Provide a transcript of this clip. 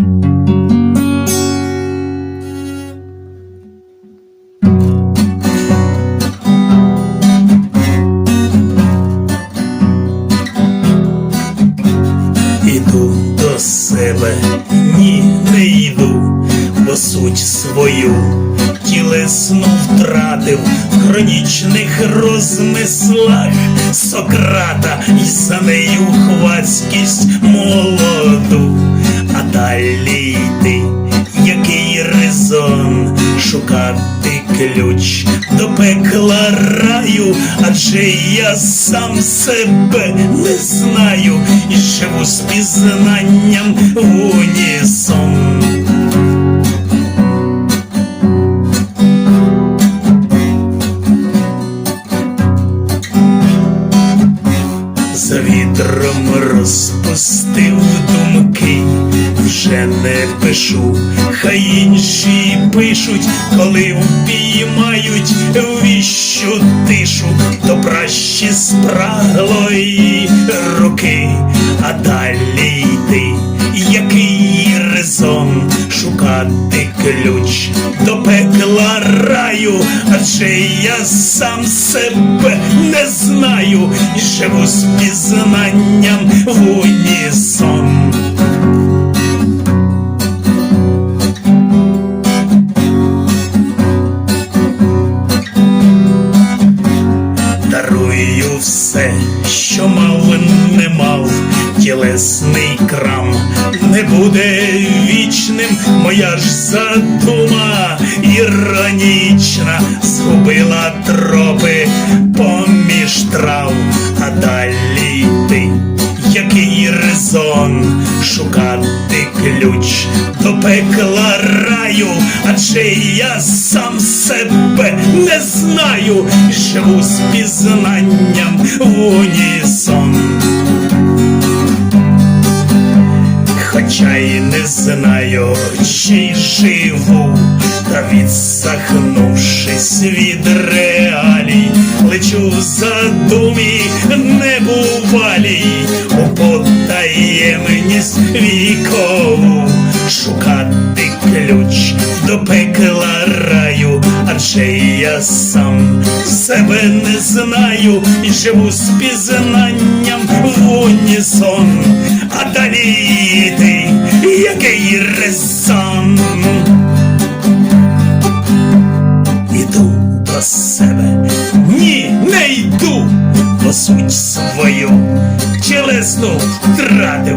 Іду до себе, ні, не йду, бо суть свою тілесно втратив в хронічних розмислах Сократа і за нею хвацькість молоду, ключ до пекла раю, адже я сам себе не знаю і живу з пізнанням в унісон. За вітром розпустив думки, вже не пишу, хай інші пишуть, коли впіймають віщу тишу, то пращі спраглої руки, а далі йти, який резон шукати ключ до пекла раю, адже я сам себе не знаю. І живу з пізнанням в унісон. Тілесний крам не буде вічним, моя ж задума іронічна згубила тропи поміж трав, а далі йти. Який резон шукати ключ до пекла раю, адже я сам себе не знаю живу з пізнанням в унісон. Хоча й не знаю, чи живу, та відсахнувшись від реалій, лечу в задумі небувалій, у потаємність вікову, шукати ключ до пекла раю, адже я сам себе не знаю? І живу з пізнанням в унісон, а далі йти, який. Іду до себе, ні, не йду, бо суть свою челесну втратив.